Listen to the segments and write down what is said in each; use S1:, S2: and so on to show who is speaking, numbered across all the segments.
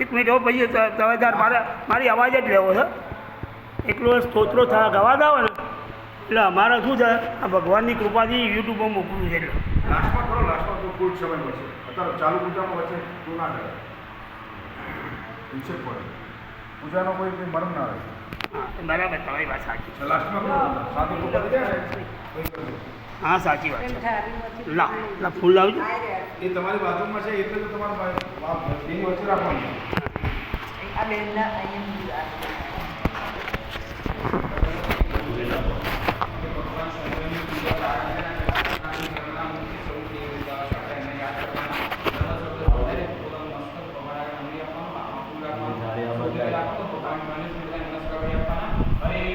S1: એક મિનિટ. હા ભાઈ ત- તમે તાર મારે મારી અવાજ જ લેવો છે. એકલો સ્તોત્રો થયા ગવા દો ને. એટલે અમારે શું છે આ ભગવાનની કૃપાથી યુટ્યુબમાં મૂકવું છે એટલે.
S2: લાસ્ટમાં કરો લાસ્ટમાં તો કોઈ જ સમય મળશે. અત્યારે ચાલુ પૂજામાં વચ્ચે તું ના કરે વિક્ષેપ પડે. પૂજાનો કોઈ મરમ ના રહે.
S1: બરાબર તમારી વાત સાચી. હા સાચી વાત છે. લા લા ફૂલ લાવજો.
S2: એ તમારી બાજુમાં છે એટલે તો તમારા વચ્ચે રાખવાનું.
S3: આ બેનના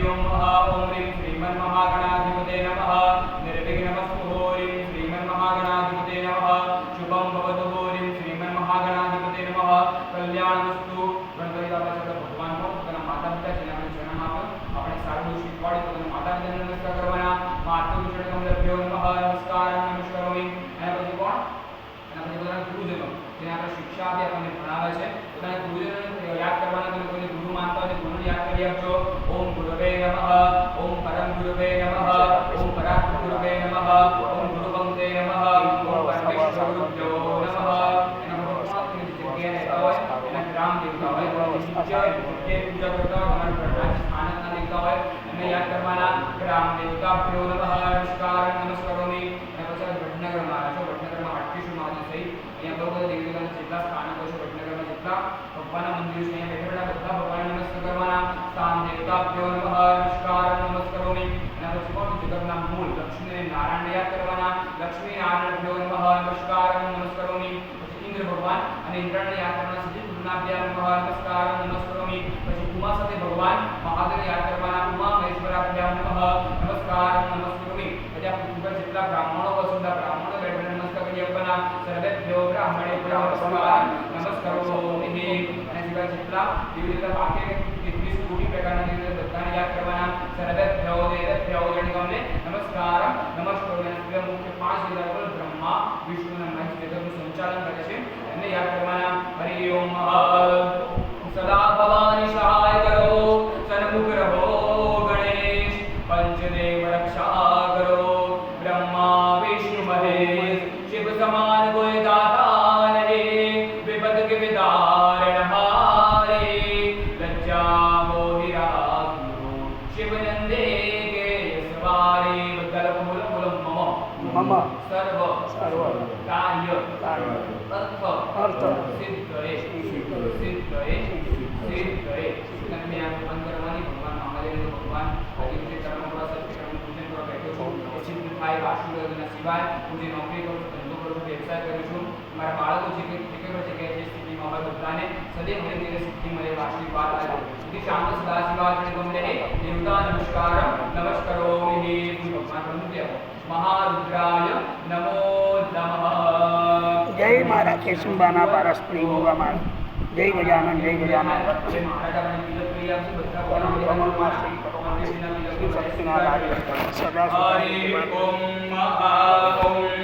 S4: एवं उम्रिम श्रीमन महादेव લક્ષ્મી નારાયણ નમઃ નમસ્કાર નમસ્કારોમી. પછી ઇન્દ્ર ભગવાન અને ઇન્દ્રને યાત્રાના સજી ગુરુનાભ્યા નમઃ નમસ્કાર નમસ્કારોમી. પછી ઉમા સાથે ભગવાન મહાદેવને કરવાના ઉમા મહેશ્વરાભ્યામ નમઃ નમસ્કાર નમસ્કારોમી. પછી આ પૃથ્વી જેટલા બ્રાહ્મણો વસુંધા બ્રાહ્મણો બેઠા નમસ્કાર કરી આપવાના સર્વેભ્યો બ્રાહ્મણેભ્યો નમસ્કાર નમસ્કારોમિ. અને સિવાય જેટલા એવી રીતે બાકી એકવીસ કોટી પ્રકારના બધાને યાદ કરવાના સર્વેભ્યો सर्वारेव कर्ममूलमूलं
S1: मम।
S4: मम।
S1: सर्व।
S4: सर्व।
S1: कार्य।
S4: कार्य।
S1: अर्थ।
S4: अर्थ। सिद्धये। सिद्धये। सिद्धये। इसलिए आपको बंद करवानी भगवान हमारे लिए भगवान आगे के चरणों का सत्य कर्म पूजन करो बैठे हो सिद्ध भाई वासुदेव सिवाय मुझे नौकरी करो કરું છું ધંધો કરું છું વ્યવસાય કરું છું મારા બાળકો જે કંઈ જે કંઈ જગ્યાએ જે સ્થિતિમાં હોય બધાને સદૈવ મને તેને સિદ્ધિ મળે એવા આશીર્વાદ આપો ઇતિ શાંત સદાશિવાય ગમને દેવતા નમસ્કાર નમસ્કારોમિ ભગવાન પ્રમુખ મહારુદ્રાય નમો નમઃ
S1: જય મારા કેશુંબાના પારસ્પરી ગોગા મારા જય ગજાનંદ જય ગજાનંદ સદા
S4: હરિ ઓમ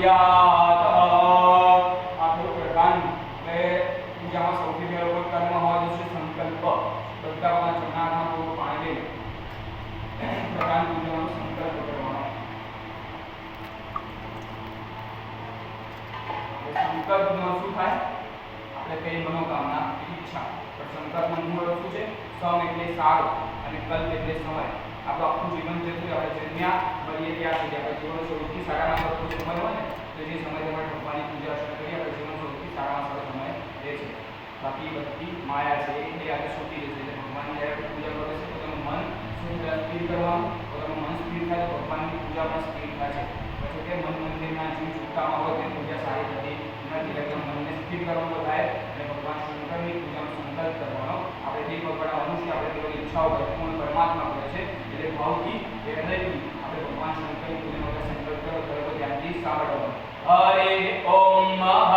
S4: સંકલ્પ. કરવાનો. સંકલ્પનો શું થાય? આપણે કઈ મનોકામના, ઈચ્છા. પણ શું છે? સમ એટલે સારો અને કલ્પ એટલે સમય. આપણો આખું જીવન જે છે, આપણે જન્મ્યા મળીએ ત્યાં સુધી આપણે જીવન સૌથી સારામાં સારો સમય હોય ને, તો જે સમય તમારે ભગવાનની પૂજા અર્ચના કરીએ, આપણે જીવન સૌથી સારામાં સારો સમય રહે છે. બાકી બધી માયા છે, એ આજે સુધી જશે. એટલે ભગવાનની જ્યારે પૂજા કરે છે પોતાનું મન સ્થિર કરવાનું. પોતાનું મન સ્થિર થાય, તો ભગવાનની પૂજા પણ સ્થિર થાય છે. પછી તે મન મંદિરના જીવ ચૂકતામાં હોય તે પૂજા સારી થતી નથી. એટલે મનને સ્થિર કરવાનું થાય અને ભગવાન શંકરની પૂજાનો સંકલ્પ કરવાનો. આપણે જે ભગવાન અનુસરી આપણે તેઓની ઈચ્છાઓ પૂર્ણ પરમાત્મા કરે છે એટલે ભાવથી એ હૃદયથી આપણે ભગવાન શંકરની પૂજા માટે સંકલ્પ કરો બરાબર ધ્યાનથી સાંભળવાનું હરે ઓમ મહ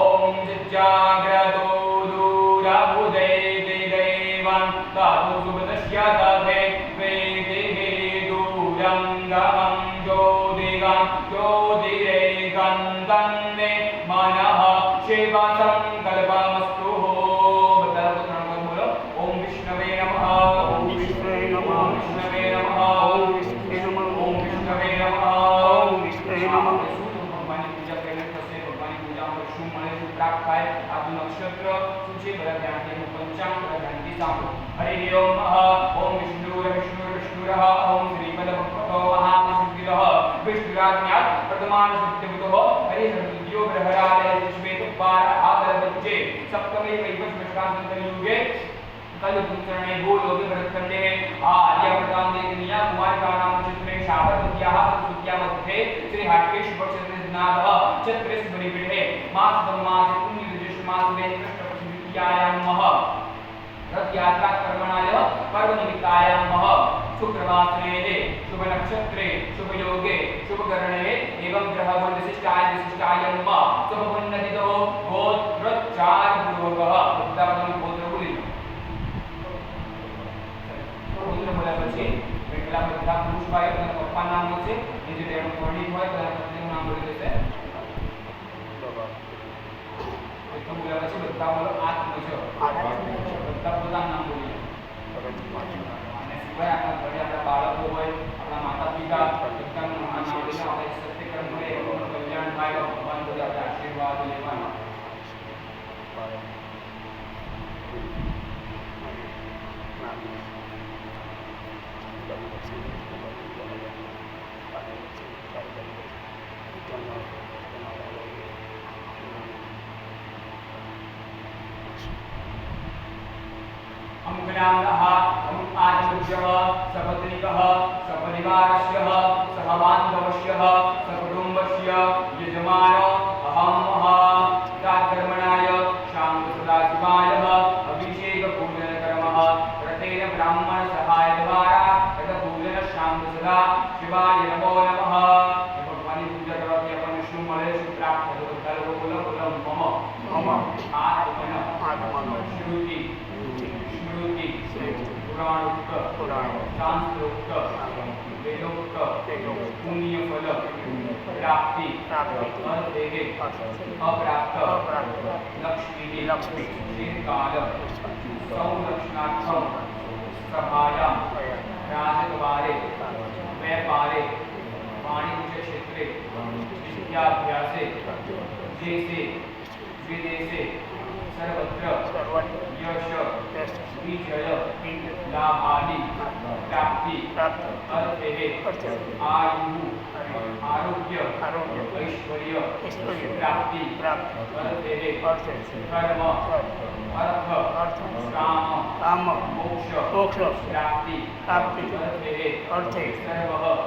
S4: ઓમ જાગ્રતો દૂરબુદે દેવાન તાતુ સુબતસ્ય તથે વેદે દૂરં ગમં જ્યોતિગં જ્યોતિરેકં તન્મે મનઃ શિવ जानते हैं, पंचांग का जानते हैं हरि ओम ओम विष्णु विष्णु, विष्णुर विष्णुरः ओम श्री श्रीमद भक्तो महासिद्धिरः विष्णुराज्ञात् प्रथमान सिद्धिमुतो हरि सर्वदियो जिसमें तो पार आदर बच्चे, सप्तमे वैवश विश्रांतन युगे कल पुत्रणे गो लोके भरतखंडे आर्य प्रदान देनिया कुमार का नाम चित्रे शावर विद्या सुत्या मध्ये श्री हाटकेश पक्षेन्द्र नाथ छत्रेश बड़ी पीठे मास ब्रह्मा से पुण्य विदेश मास में कृष्णपक्षद्वितीयायां मह रथयात्रा कर्मणाय पर्वनिमित्तायां मह शुक्रवासरे शुभ नक्षत्रे शुभ योगे शुभ करणे एवं ग्रह विशिष्टाय विशिष्टायं मह शुभपुण्यतिथो गोत्रोच्चार पूर्वकः उद्दापनं गोत्र बोलिलं પુત્ર બોલ્યા પછી એટલા બધા પુરુષ ભાઈ અને પપ્પા નામ છે એટલું બોલ્યા પછી બધા બોલો આત્મ છે બધા પોતાનું નામ બોલી અને સિવાય આપણા ઘરે આપણા બાળકો હોય આપણા માતા પિતા બધાનું નામ લઈને આપણે સત્યક્રમ મળે એનું કલ્યાણ થાય એવા ભગવાન બધા આપણે આશીર્વાદ લેવાના अमुकनामः अमुक आत्मज्यः सपत्निकः, सपरिवारस्य, सहबान्धवस्य, सकुटुम्बस्य यजमानो अहमः तात्कर्मणाय शान्तसदाशिवायः, अभिषेकपूजनकर्मः व्रतेन ब्राह्मणसहायद्वारा तदपूजन शान्तसदा शिवाय नमो नमः। पुराणोक्त शास्त्रोक्त वेदोक्त पुण्य
S1: फल।
S4: प्राप्ति अर्थेगे अप्राप्त
S1: लक्ष्मी
S4: लक्ष्मी संरक्षणार्थम सभायां राजद्वारे व्यापारे वाणिज्य क्षेत्रे विद्याभ्यासे देशे विदेशे
S1: સર્વ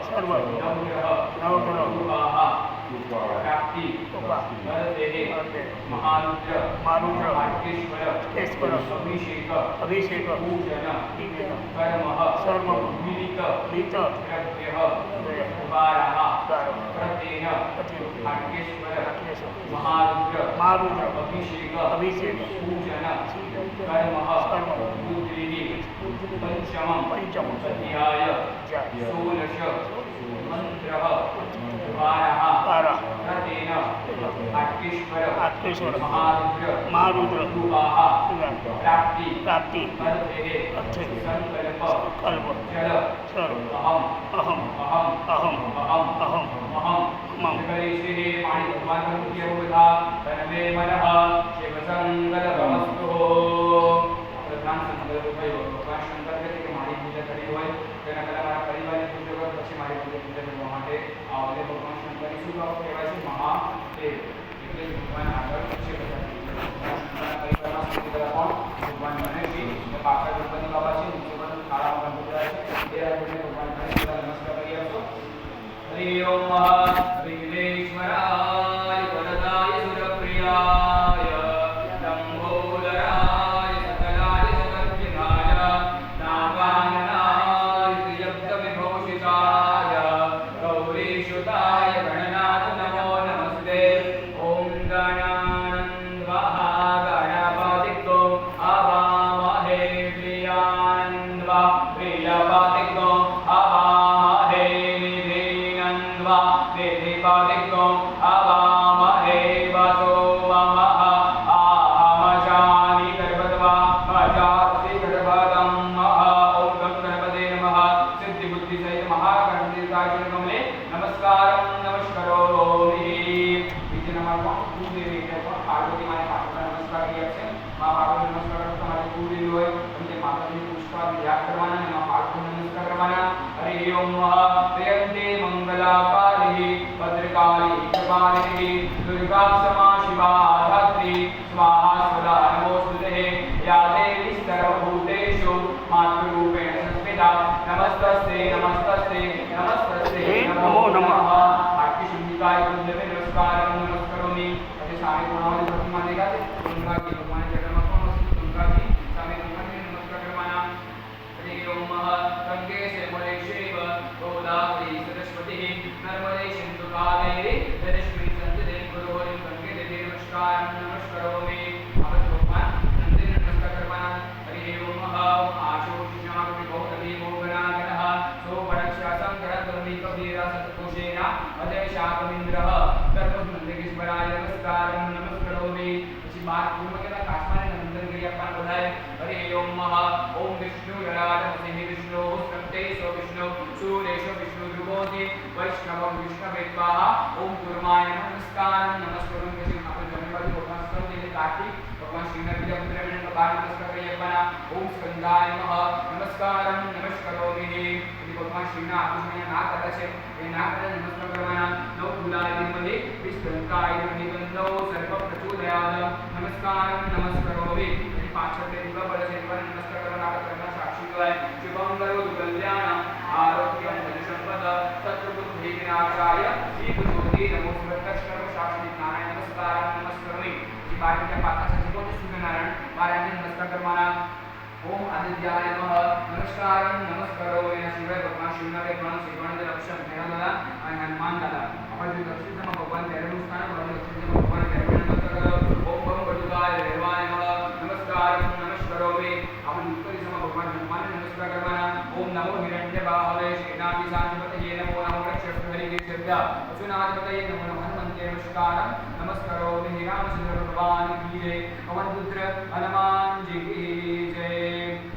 S4: સર્વ
S1: નવગ્રહ
S4: નવગ્રહ प्राप्ति अभिषेक
S1: अभिषेक।
S4: पूजन कर्म
S1: कर्म। मिलित
S4: मिलित।
S1: प्रत्येन
S4: भाग्येश्वर महारुद्र
S1: महारुद्र।
S4: अभिषेक
S1: अभिषेक।
S4: पूजन कर्म
S1: कर्म।
S4: पुत्री पंचम
S1: पंचम।
S4: अध्याय
S1: षोलश
S4: मंत्र तारा
S1: अक्षेश्वर
S4: महारुद्र प्राप्ति
S1: प्राप्ति
S4: अच्छे
S1: that
S4: ॐ वः त्र्यन्ते भद्रकाली कृपालिः दुर्गा क्षमा शिवा धात्री ગોદાવરી સરસ્વતી નર્મદે સિંધુ કાવેરી જલેશ્વરી સંજતે ગુરુહરિ ગંગે દેવી નમસ્કાર નમસ્કરોમિ આપણે ભગવાન નંદીને નમસ્કાર કરવાના હરિ ઓમ આશો શિષ્યામ વિભૌતમી મોગનાગણઃ સો વડક્ષાસં ગણતોમી કબીરા સતકોશેના અજય શાકમિન્દ્રઃ ધર્મનંદકેશ્વરાય નમસ્કારમ નમસ્કરોમિ પછી બાર પૂર્વ કેલા કાશ્માને નંદન કરી આપવાના બધાએ હરિ ઓમ ઓમ વિષ્ણુ યરાજમસિંહ વિષ્ણુ સ્કંતે સો વિષ્ણુ चूरेश विष्णुर्भोति वैष्णवं विष्णवेत्वाः ओम गुरुमाय नमः नमस्कार नमस्कारम के लिए आपको धन्यवाद भगवान सब के लिए कार्तिक, भगवान श्री नरविद अभिप्रेरण का बाल नमस्कार करिए अपना ओम स्कंदाय नमः नमस्कारम नमस्कारोमि यदि भगवान श्री ना आपको मैं ना करा छे ये ना करा नमस्कार करवाना नो भूलादि मने विष्णुकाय निबंधो सर्व प्रचोदयाद नमस्कारम। नमस्कारोमि यदि से एक बार नमस्कार करना साक्षी है शुभम करो कल्याणम। आरोग्यम संपदा सत्रुबुद्धिनाशाय जीवज्योति नमोस्तस्कर्म शास्त्री नारायण नमस्कार, नमस्कर्मि। जी बारे में पाता सच को सूर्यनारायण बारे में नमस्कार करवाना ओम आदित्याय नमः। नमस्कार नमस्कारो या शिवाय भगवान शिवनाथ, भगवान शिवानंद रक्षम भैरव दादा। और हनुमान दादा। अपन जो लक्ष्मी जमा भगवान भैरव स्थान और लक्ष्मी जमा भगवान भैरव नमस्कार ओम बम बटुकाय भैरवाय नमः। नमस्कार नमस्कारो में अपन ऊपर जमा भगवान हनुमान नमस्कार करवाना नमो हिरण्यबाहवे श्रीनाभिशाधिपतये नमो नमो रक्षभरिगे श्रद्धा वसुनाधिपतये नमो नमः हनुमन्ते नमस्कारं नमस्करोमि हि रामचन्द्र भगवान की जय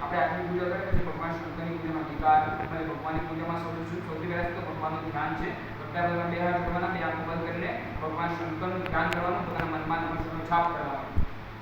S4: આપણે આજની પૂજા કરીએ પછી ભગવાન શંકરની પૂજામાં ટીકા અને ભગવાનની પૂજામાં સૌથી સૌથી પહેલાં તો ભગવાનનું ધ્યાન છે. અત્યારે તમે બે હાથ કરવાના બે આંખ બંધ કરીને ભગવાન શંકરનું ધ્યાન કરવાનું, પોતાના મનમાં નમસ્કારનો છાપ કરવાનો.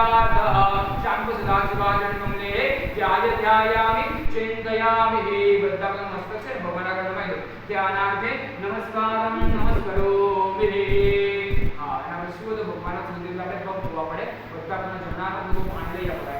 S4: अमामृतार्थः शाङ्कुसदाशिवाजन्मले ध्याय ध्यायामि चिन्तयामि हे वृद्धमस्तस्य भवनगणमय ध्यानार्थे નમસ્કારમ નમસ્કરોમિ હા એના પછી શું તો ભગવાનના મંદિર આપણે પગ ધોવા પડે બધા આપણને જમણા બધું પાણી લઈ આપવા આપણે